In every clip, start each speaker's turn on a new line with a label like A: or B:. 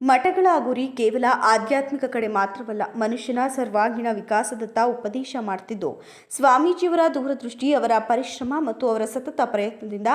A: ಮಠಗಳ ಗುರಿ ಕೇವಲ ಆಧ್ಯಾತ್ಮಿಕ ಕಡೆ ಮಾತ್ರವಲ್ಲ, ಮನುಷ್ಯನ ಸರ್ವಾಂಗೀಣ ವಿಕಾಸದತ್ತ ಉಪದೇಶ ಮಾಡ್ತಿದ್ದು. ಸ್ವಾಮೀಜಿಯವರ ದೂರದೃಷ್ಟಿ, ಅವರ ಪರಿಶ್ರಮ ಮತ್ತು ಅವರ ಸತತ ಪ್ರಯತ್ನದಿಂದ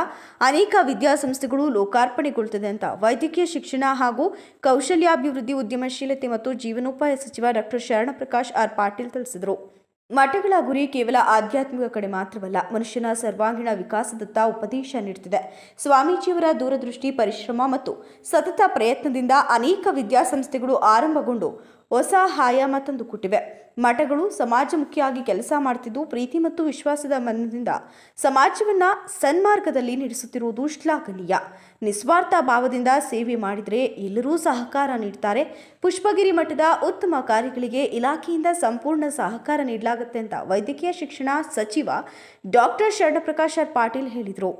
A: ಅನೇಕ ವಿದ್ಯಾಸಂಸ್ಥೆಗಳು ಲೋಕಾರ್ಪಣೆಗೊಳ್ಳುತ್ತದೆ ಅಂತ ವೈದ್ಯಕೀಯ ಶಿಕ್ಷಣ ಹಾಗೂ ಕೌಶಲ್ಯಾಭಿವೃದ್ಧಿ ಉದ್ಯಮಶೀಲತೆ ಮತ್ತು ಜೀವನೋಪಾಯ ಸಚಿವ ಡಾಕ್ಟರ್ ಶರಣಪ್ರಕಾಶ್ ಆರ್ ಪಾಟೀಲ್ ತಿಳಿಸಿದರು. ಮಠಗಳ ಗುರಿ ಕೇವಲ ಆಧ್ಯಾತ್ಮಿಕ ಕಡೆ ಮಾತ್ರವಲ್ಲ, ಮನುಷ್ಯನ ಸರ್ವಾಂಗೀಣ ವಿಕಾಸದತ್ತ ಉಪದೇಶ ನೀಡುತ್ತಿದೆ ಸ್ವಾಮೀಜಿಯವರ ದೂರದೃಷ್ಟಿ, ಪರಿಶ್ರಮ ಮತ್ತು ಸತತ ಪ್ರಯತ್ನದಿಂದ ಅನೇಕ ವಿದ್ಯಾಸಂಸ್ಥೆಗಳು ಆರಂಭಗೊಂಡು ಹೊಸ ಆಯಾಮ ತಂದುಕೊಟ್ಟಿವೆ ಮಠಗಳು ಸಮಾಜಮುಖಿಯಾಗಿ ಕೆಲಸ ಮಾಡುತ್ತಿದ್ದು ಪ್ರೀತಿ ಮತ್ತು ವಿಶ್ವಾಸದ ಮನದಿಂದ. ಸಮಾಜವನ್ನ ಸನ್ಮಾರ್ಗದಲ್ಲಿ ನಡೆಸುತ್ತಿರುವುದು ಶ್ಲಾಘನೀಯ. ನಿಸ್ವಾರ್ಥ ಭಾವದಿಂದ ಸೇವೆ ಮಾಡಿದರೆ ಎಲ್ಲರೂ ಸಹಕಾರ ನೀಡುತ್ತಾರೆ ಪುಷ್ಪಗಿರಿ ಮಠದ ಉತ್ತಮ ಕಾರ್ಯಗಳಿಗೆ ಇಲಾಖೆಯಿಂದ ಸಂಪೂರ್ಣ ಸಹಕಾರ ನೀಡಲಾಗುತ್ತೆ ಅಂತ ವೈದ್ಯಕೀಯ ಶಿಕ್ಷಣ ಸಚಿವ ಡಾಕ್ಟರ್ ಶರಣಪ್ರಕಾಶ್ ಪಾಟೀಲ್ ಹೇಳಿದರು.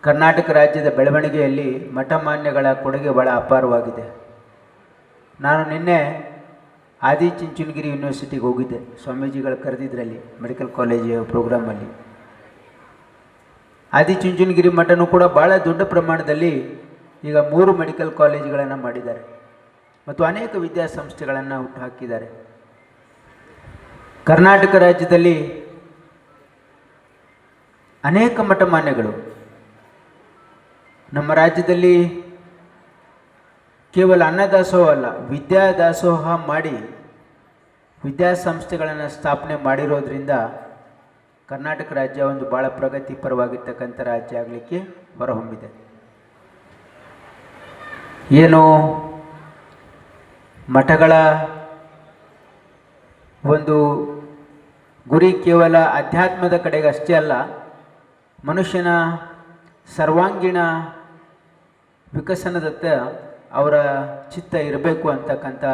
B: ಕರ್ನಾಟಕ ರಾಜ್ಯದ ಬೆಳವಣಿಗೆಯಲ್ಲಿ ಮಠಮಾನ್ಯಗಳ ಕೊಡುಗೆ ಬಹಳ ಅಪಾರವಾಗಿದೆ. ನಾನು ನಿನ್ನೆ ಆದಿಚುಂಚನಗಿರಿ ಯೂನಿವರ್ಸಿಟಿಗೆ ಹೋಗಿದ್ದೆ. ಸ್ವಾಮೀಜಿಗಳು ಕರೆದಿದ್ರಲ್ಲಿ ಮೆಡಿಕಲ್ ಕಾಲೇಜ್ ಪ್ರೋಗ್ರಾಮಲ್ಲಿ ಆದಿ ಚುಂಚುನಗಿರಿ ಮಠನೂ ಕೂಡ ಭಾಳ ದೊಡ್ಡ ಪ್ರಮಾಣದಲ್ಲಿ ಈಗ ಮೂರು ಮೆಡಿಕಲ್ ಕಾಲೇಜುಗಳನ್ನು ಮಾಡಿದ್ದಾರೆ. ಮತ್ತು ಅನೇಕ ವಿದ್ಯಾಸಂಸ್ಥೆಗಳನ್ನು ಹುಟ್ಟುಹಾಕಿದ್ದಾರೆ. ಕರ್ನಾಟಕ ರಾಜ್ಯದಲ್ಲಿ ಅನೇಕ ಮಠಮಾನ್ಯಗಳು. ನಮ್ಮ ರಾಜ್ಯದಲ್ಲಿ ಕೇವಲ ಅನ್ನದಾಸೋಹ ಅಲ್ಲ, ವಿದ್ಯಾದಾಸೋಹ ಮಾಡಿ ವಿದ್ಯಾಸಂಸ್ಥೆಗಳನ್ನು ಸ್ಥಾಪನೆ ಮಾಡಿರೋದ್ರಿಂದ ಕರ್ನಾಟಕ ರಾಜ್ಯ ಒಂದು ಭಾಳ ಪ್ರಗತಿಪರವಾಗಿರ್ತಕ್ಕಂಥ ರಾಜ್ಯ ಆಗಲಿಕ್ಕೆ ಹೊರಹೊಮ್ಮಿದೆ. ಏನು ಮಠಗಳ ಒಂದು ಗುರಿ ಕೇವಲ ಅಧ್ಯಾತ್ಮದ ಕಡೆಗೆ ಅಷ್ಟೇ ಅಲ್ಲ, ಮನುಷ್ಯನ ಸರ್ವಾಂಗೀಣ ವಿಕಸನದತ್ತ ಅವರ ಚಿತ್ತ ಇರಬೇಕು ಅಂತಕ್ಕಂಥ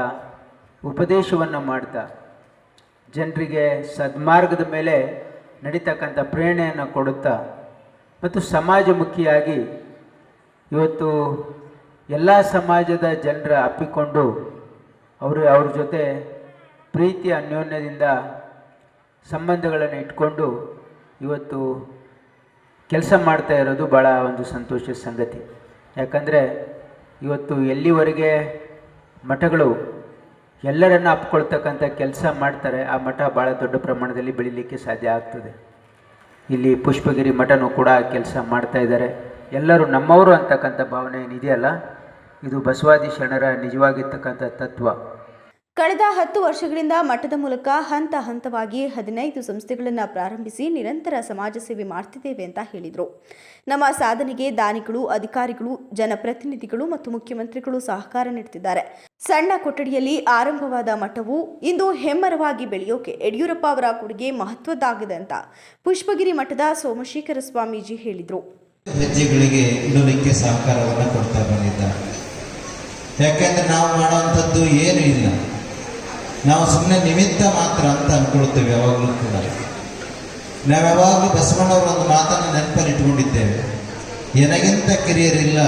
B: ಉಪದೇಶವನ್ನು ಮಾಡ್ತಾ, ಜನರಿಗೆ ಸದ್ಮಾರ್ಗದ ಮೇಲೆ ನಡೀತಕ್ಕಂಥ ಪ್ರೇರಣೆಯನ್ನು ಕೊಡುತ್ತಾ, ಮತ್ತು ಸಮಾಜಮುಖಿಯಾಗಿ ಇವತ್ತು ಎಲ್ಲ ಸಮಾಜದ ಜನರ ಅಪ್ಪಿಕೊಂಡು ಅವರು ಅವ್ರ ಜೊತೆ ಪ್ರೀತಿ ಅನ್ಯೋನ್ಯದಿಂದ ಸಂಬಂಧಗಳನ್ನು ಇಟ್ಕೊಂಡು ಇವತ್ತು ಕೆಲಸ ಮಾಡ್ತಾ ಇರೋದು ಭಾಳ ಒಂದು ಸಂತೋಷದ ಸಂಗತಿ. ಯಾಕಂದರೆ ಇವತ್ತು ಎಲ್ಲಿವರೆಗೆ ಮಠಗಳು ಎಲ್ಲರನ್ನು ಅಪ್ಕೊಳ್ತಕ್ಕಂಥ ಕೆಲಸ ಮಾಡ್ತಾರೆ, ಆ ಮಠ ಭಾಳ ದೊಡ್ಡ ಪ್ರಮಾಣದಲ್ಲಿ ಬೆಳೀಲಿಕ್ಕೆ ಸಾಧ್ಯ ಆಗ್ತದೆ. ಇಲ್ಲಿ ಪುಷ್ಪಗಿರಿ ಮಠನೂ ಕೂಡ ಕೆಲಸ ಮಾಡ್ತಾ ಇದ್ದಾರೆ. ಎಲ್ಲರೂ ನಮ್ಮವರು ಅಂತಕ್ಕಂಥ ಭಾವನೆ ಏನಿದೆಯಲ್ಲ, ಇದು ಬಸವಾದಿ ಶರಣರ ನಿಜವಾಗಿರ್ತಕ್ಕಂಥ ತತ್ವ.
A: ಕಳೆದ ಹತ್ತು ವರ್ಷಗಳಿಂದ ಮಠದ ಮೂಲಕ ಹಂತ ಹಂತವಾಗಿ ಹದಿನೈದು ಸಂಸ್ಥೆಗಳನ್ನು ಪ್ರಾರಂಭಿಸಿ ನಿರಂತರ ಸಮಾಜ ಸೇವೆ ಮಾಡ್ತಿದ್ದೇವೆ ಅಂತ ಹೇಳಿದರು. ನಮ್ಮ ಸಾಧನೆಗೆ ದಾನಿಗಳು, ಅಧಿಕಾರಿಗಳು, ಜನಪ್ರತಿನಿಧಿಗಳು ಮತ್ತು ಮುಖ್ಯಮಂತ್ರಿಗಳು ಸಹಕಾರ ನೀಡುತ್ತಿದ್ದಾರೆ ಸಣ್ಣ ಕೊಠಡಿಯಲ್ಲಿ ಆರಂಭವಾದ ಮಠವು ಇಂದು ಹೆಮ್ಮರವಾಗಿ ಬೆಳೆಯೋಕೆ ಯಡಿಯೂರಪ್ಪ ಅವರ ಕೊಡುಗೆ ಮಹತ್ವದ್ದಾಗಿದೆ ಅಂತ ಪುಷ್ಪಗಿರಿ ಮಠದ ಸೋಮಶೇಖರ ಸ್ವಾಮೀಜಿ ಹೇಳಿದರು.
C: ಹೆಜ್ಜೆಗಳಿಗೆ ಸಹಕಾರವನ್ನು ಕೊಡ್ತಾ ಬಂದಿದ್ದಾರೆ. ಯಾಕೆಂದ್ರೆ ನಾವು ಮಾಡುವಂಥದ್ದು ಏನು ಇಲ್ಲ. ನಾವು ಸುಮ್ಮನೆ ನಿಮಿತ್ತ ಮಾತ್ರ ಅಂತ ಅಂದ್ಕೊಳ್ತೇವೆ ಯಾವಾಗಲೂ ಕೂಡ. ನಾವು ಯಾವಾಗಲೂ ಬಸವಣ್ಣವರ ಒಂದು ಮಾತನ್ನು ನೆನಪಲ್ಲಿ ಇಟ್ಕೊಂಡಿದ್ದೇವೆ ಎನಗಿಂತ ಕಿರಿಯರಿಲ್ಲ,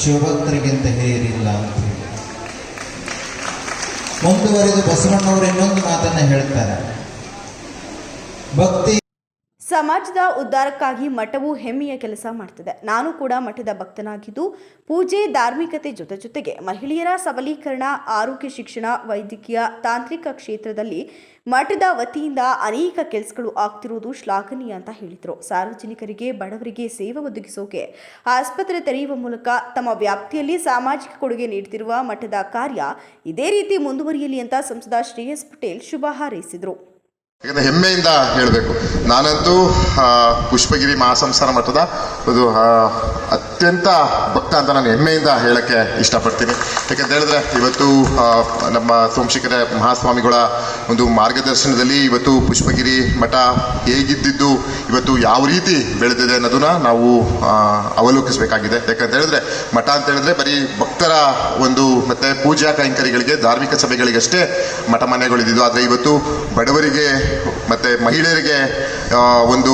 C: ಶಿವಭಕ್ತರಿಗಿಂತ ಹಿರಿಯರಿಲ್ಲ ಅಂತ ಹೇಳಿ. ಮುಂದುವರೆದು ಬಸವಣ್ಣವರು ಇನ್ನೊಂದು ಮಾತನ್ನು ಹೇಳ್ತಾರೆ, ಭಕ್ತಿ
A: ಸಮಾಜದ ಉದ್ಧಾರಕ್ಕಾಗಿ ಮಠವು ಹೆಮ್ಮೆಯ ಕೆಲಸ ಮಾಡ್ತಿದೆ. ನಾನು ಕೂಡ ಮಠದ ಭಕ್ತನಾಗಿದ್ದು, ಪೂಜೆ, ಧಾರ್ಮಿಕತೆ ಜೊತೆ ಜೊತೆಗೆ ಮಹಿಳೆಯರ ಸಬಲೀಕರಣ, ಆರೋಗ್ಯ ಶಿಕ್ಷಣ, ವೈದ್ಯಕೀಯ, ತಾಂತ್ರಿಕ ಕ್ಷೇತ್ರದಲ್ಲಿ ಮಠದ ವತಿಯಿಂದ ಅನೇಕ ಕೆಲಸಗಳು ಆಗ್ತಿರುವುದು ಶ್ಲಾಘನೀಯ ಅಂತ ಹೇಳಿದರು. ಸಾರ್ವಜನಿಕರಿಗೆ, ಬಡವರಿಗೆ ಸೇವೆ ಒದಗಿಸೋಕೆ, ಆಸ್ಪತ್ರೆ ತೆರೆಯುವ ಮೂಲಕ ತಮ್ಮ ವ್ಯಾಪ್ತಿಯಲ್ಲಿ ಸಾಮಾಜಿಕ ಕೊಡುಗೆ ನೀಡುತ್ತಿರುವ ಮಠದ ಕಾರ್ಯ ಇದೇ ರೀತಿ ಮುಂದುವರಿಯಲಿ ಅಂತ ಸಂಸದ ಶ್ರೇಯಸ್ ಪಟೇಲ್ ಶುಭ ಹಾರೈಸಿದರು.
D: ಯಾಕಂದ್ರೆ ಹೆಮ್ಮೆಯಿಂದ ಹೇಳಬೇಕು. ನಾನಂತೂ ಪುಷ್ಪಗಿರಿ ಮಹಾಸಂಸ್ಥಾನ ಮಠದ ಒಂದು ಅತ್ಯಂತ ಭಕ್ತ ಅಂತ ನಾನು ಹೆಮ್ಮೆಯಿಂದ ಹೇಳಕ್ಕೆ ಇಷ್ಟಪಡ್ತೀನಿ. ಯಾಕಂತ ಹೇಳಿದ್ರೆ ಇವತ್ತು ನಮ್ಮ ಸೋಮಶೇಖರ ಮಹಾಸ್ವಾಮಿಗಳ ಒಂದು ಮಾರ್ಗದರ್ಶನದಲ್ಲಿ ಇವತ್ತು ಪುಷ್ಪಗಿರಿ ಮಠ ಹೇಗಿದ್ದಿದ್ದು, ಇವತ್ತು ಯಾವ ರೀತಿ ಬೆಳೆದಿದೆ ಅನ್ನೋದನ್ನ ನಾವು ಅವಲೋಕಿಸಬೇಕಾಗಿದೆ. ಯಾಕಂತ ಹೇಳಿದ್ರೆ ಮಠ ಅಂತ ಹೇಳಿದ್ರೆ ಬರೀ ಭಕ್ತರ ಒಂದು, ಮತ್ತೆ ಪೂಜಾ ಕೈಂಕರಿಗಳಿಗೆ ಧಾರ್ಮಿಕ ಸಭೆಗಳಿಗಷ್ಟೇ ಮಠ ಮನೆಗಳಿದ್ದು ಆದರೆ ಇವತ್ತು ಬಡವರಿಗೆ, ಮತ್ತೆ ಮಹಿಳೆಯರಿಗೆ ಒಂದು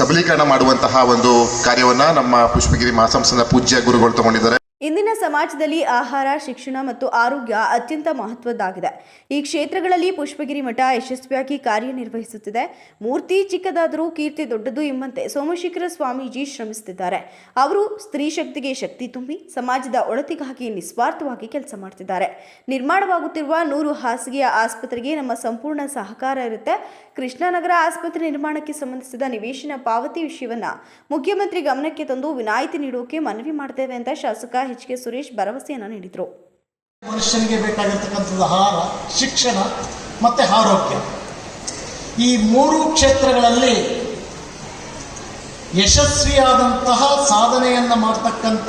D: ಸಬಲೀಕರಣ ಮಾಡುವಂತಹ ಒಂದು ಕಾರ್ಯವನ್ನ ನಮ್ಮ ಪುಷ್ಪಗಿರಿ ಮಹಾಸಂಸ್ಥಾನ ಪೂಜ್ಯ ಗುರುಗಳು ತಗೊಂಡಿದ್ದಾರೆ.
A: ಇಂದಿನ ಸಮಾಜದಲ್ಲಿ ಆಹಾರ, ಶಿಕ್ಷಣ ಮತ್ತು ಆರೋಗ್ಯ ಅತ್ಯಂತ ಮಹತ್ವದ್ದಾಗಿದೆ. ಈ ಕ್ಷೇತ್ರಗಳಲ್ಲಿ ಪುಷ್ಪಗಿರಿ ಮಠ ಯಶಸ್ವಿಯಾಗಿ ಕಾರ್ಯನಿರ್ವಹಿಸುತ್ತಿದೆ. ಮೂರ್ತಿ ಚಿಕ್ಕದಾದರೂ ಕೀರ್ತಿ ದೊಡ್ಡದು ಎಂಬಂತೆ ಸೋಮಶೇಖರ ಸ್ವಾಮೀಜಿ ಶ್ರಮಿಸುತ್ತಿದ್ದಾರೆ. ಅವರು ಸ್ತ್ರೀ ಶಕ್ತಿಗೆ ಶಕ್ತಿ ತುಂಬಿ ಸಮಾಜದ ಒಳತಿಗಾಗಿ ನಿಸ್ವಾರ್ಥವಾಗಿ ಕೆಲಸ ಮಾಡ್ತಿದ್ದಾರೆ. ನಿರ್ಮಾಣವಾಗುತ್ತಿರುವ ನೂರು ಹಾಸಿಗೆಯ ಆಸ್ಪತ್ರೆಗೆ ನಮ್ಮ ಸಂಪೂರ್ಣ ಸಹಕಾರ ಇರುತ್ತೆ. ಕೃಷ್ಣಾನಗರ ಆಸ್ಪತ್ರೆ ನಿರ್ಮಾಣಕ್ಕೆ ಸಂಬಂಧಿಸಿದ ನಿವೇಶನ ಪಾವತಿ ವಿಷಯವನ್ನ ಮುಖ್ಯಮಂತ್ರಿ ಗಮನಕ್ಕೆ ತಂದು ವಿನಾಯಿತಿ ನೀಡೋಕೆ ಮನವಿ ಮಾಡುತ್ತೇವೆ ಅಂತ ಶಾಸಕ ಎಚ್ ಕೆ ಸುರೇಶ್ ಭರವಸೆಯನ್ನು ನೀಡಿದರು.
E: ಮನುಷ್ಯನಿಗೆ ಬೇಕಾಗಿರ್ತಕ್ಕಂಥದ್ದು ಆಹಾರ, ಶಿಕ್ಷಣ ಮತ್ತು ಆರೋಗ್ಯ. ಈ ಮೂರು ಕ್ಷೇತ್ರಗಳಲ್ಲಿ ಯಶಸ್ವಿಯಾದಂತಹ ಸಾಧನೆಯನ್ನು ಮಾಡ್ತಕ್ಕಂಥ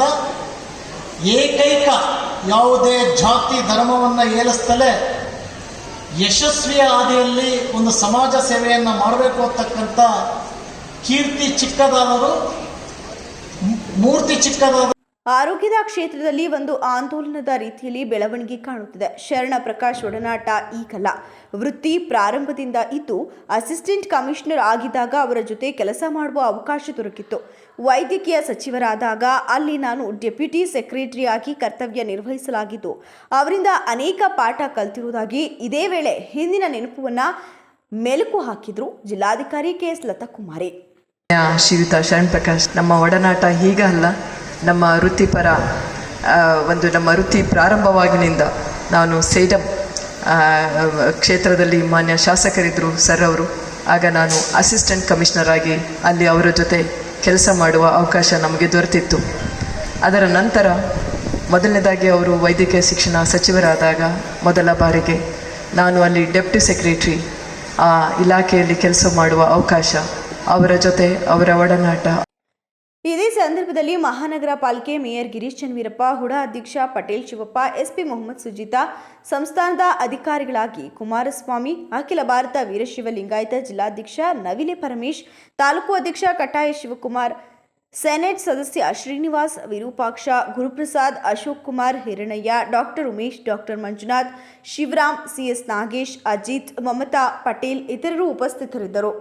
E: ಏಕೈಕ ಯಾವುದೇ ಜಾತಿ ಧರ್ಮವನ್ನು ಏಲಿಸ್ತಲೇ ಯಶಸ್ವಿಯ ಹಾದಿಯಲ್ಲಿ ಒಂದು ಸಮಾಜ ಸೇವೆಯನ್ನು ಮಾಡಬೇಕು ಅಂತಕ್ಕಂಥ ಕೀರ್ತಿ ಚಿಕ್ಕದಾದರು ಮೂರ್ತಿ ಚಿಕ್ಕದಾದ
A: ಆರೋಗ್ಯದ ಕ್ಷೇತ್ರದಲ್ಲಿ ಒಂದು ಆಂದೋಲನದ ರೀತಿಯಲ್ಲಿ ಬೆಳವಣಿಗೆ ಕಾಣುತ್ತಿದೆ. ಶರಣ ಪ್ರಕಾಶ್ ಒಡನಾಟ ಈಗಲ್ಲ. ವೃತ್ತಿ ಪ್ರಾರಂಭದಿಂದ ಇದ್ದು ಅಸಿಸ್ಟೆಂಟ್ ಕಮಿಷನರ್ ಆಗಿದ್ದಾಗ ಅವರ ಜೊತೆ ಕೆಲಸ ಮಾಡುವ ಅವಕಾಶ ದೊರಕಿತ್ತು. ವೈದ್ಯಕೀಯ ಸಚಿವರಾದಾಗ ಅಲ್ಲಿ ನಾನು ಡೆಪ್ಯೂಟಿ ಸೆಕ್ರೆಟರಿ ಆಗಿ ಕರ್ತವ್ಯ ನಿರ್ವಹಿಸಲಾಗಿದ್ದು ಅವರಿಂದ ಅನೇಕ ಪಾಠ ಕಲ್ತಿರುವುದಾಗಿ ಇದೇ ವೇಳೆ ಹಿಂದಿನ ನೆನಪನ್ನು ಮೆಲುಕು ಹಾಕಿದ್ರು ಜಿಲ್ಲಾಧಿಕಾರಿ ಕೆ ಎಸ್ ಲತಾಕುಮಾರಿ
F: ಆ, ಶ್ರೀಯುತ ಶರಣ್ ಪ್ರಕಾಶ್ ನಮ್ಮ ಒಡನಾಟ ಹೀಗ ಅಲ್ಲ ನಮ್ಮ ವೃತ್ತಿಪರ ಒಂದು ನಮ್ಮ ವೃತ್ತಿ ಪ್ರಾರಂಭವಾಗಿನಿಂದ ನಾನು ಸೇಡಂ ಆ, ಕ್ಷೇತ್ರದಲ್ಲಿ ಮಾನ್ಯ ಶಾಸಕರಿದ್ದರು ಸರ್ ಅವರು. ಆಗ ನಾನು ಅಸಿಸ್ಟೆಂಟ್ ಕಮಿಷನರ್ ಆಗಿ ಅಲ್ಲಿ ಅವರ ಜೊತೆ ಕೆಲಸ ಮಾಡುವ ಅವಕಾಶ ನಮಗೆ ದೊರೆತಿತ್ತು. ಅದರ ನಂತರ ಮೊದಲನೇದಾಗಿ ಅವರು ವೈದ್ಯಕೀಯ ಶಿಕ್ಷಣ ಸಚಿವರಾದಾಗ ಮೊದಲ ಬಾರಿಗೆ ನಾನು ಅಲ್ಲಿ ಡೆಪ್ಟಿ ಸೆಕ್ರೆಟ್ರಿ ಆ ಇಲಾಖೆಯಲ್ಲಿ ಕೆಲಸ ಮಾಡುವ ಅವಕಾಶ ಅವರ ಜೊತೆ ಅವರ ಒಡನಾಟ
A: ಇದೇ ಸಂದರ್ಭದಲ್ಲಿ ಮಹಾನಗರ ಪಾಲಿಕೆ ಮೇಯರ್ ಗಿರೀಶ್ ಚನ್ವೀರಪ್ಪ ಹುಡಾ ಅಧ್ಯಕ್ಷ ಪಟೇಲ್ ಶಿವಪ್ಪ, ಎಸ್ಪಿ ಮೊಹಮ್ಮದ್ ಸುಜಿತಾ, ಸಂಸ್ಥಾನದ ಅಧಿಕಾರಿಗಳಾಗಿ ಕುಮಾರಸ್ವಾಮಿ, ಅಖಿಲ ಭಾರತ ವೀರಶೈವ ಲಿಂಗಾಯತ ಜಿಲ್ಲಾಧ್ಯಕ್ಷ ನವಿಲೆ ಪರಮೇಶ್, ತಾಲೂಕು ಅಧ್ಯಕ್ಷ ಕಟಾಯ ಶಿವಕುಮಾರ್, ಸೆನೆಟ್ ಸದಸ್ಯ Srinivas Virupaksha, Guruprasad Ashok Kumar Hiranaiah doctor Umesh, doctor Manjunath, Shivaram CS Nagesh, Ajith, Mamata Patel ಇತರರು ಉಪಸ್ಥಿತರಿದ್ದರು.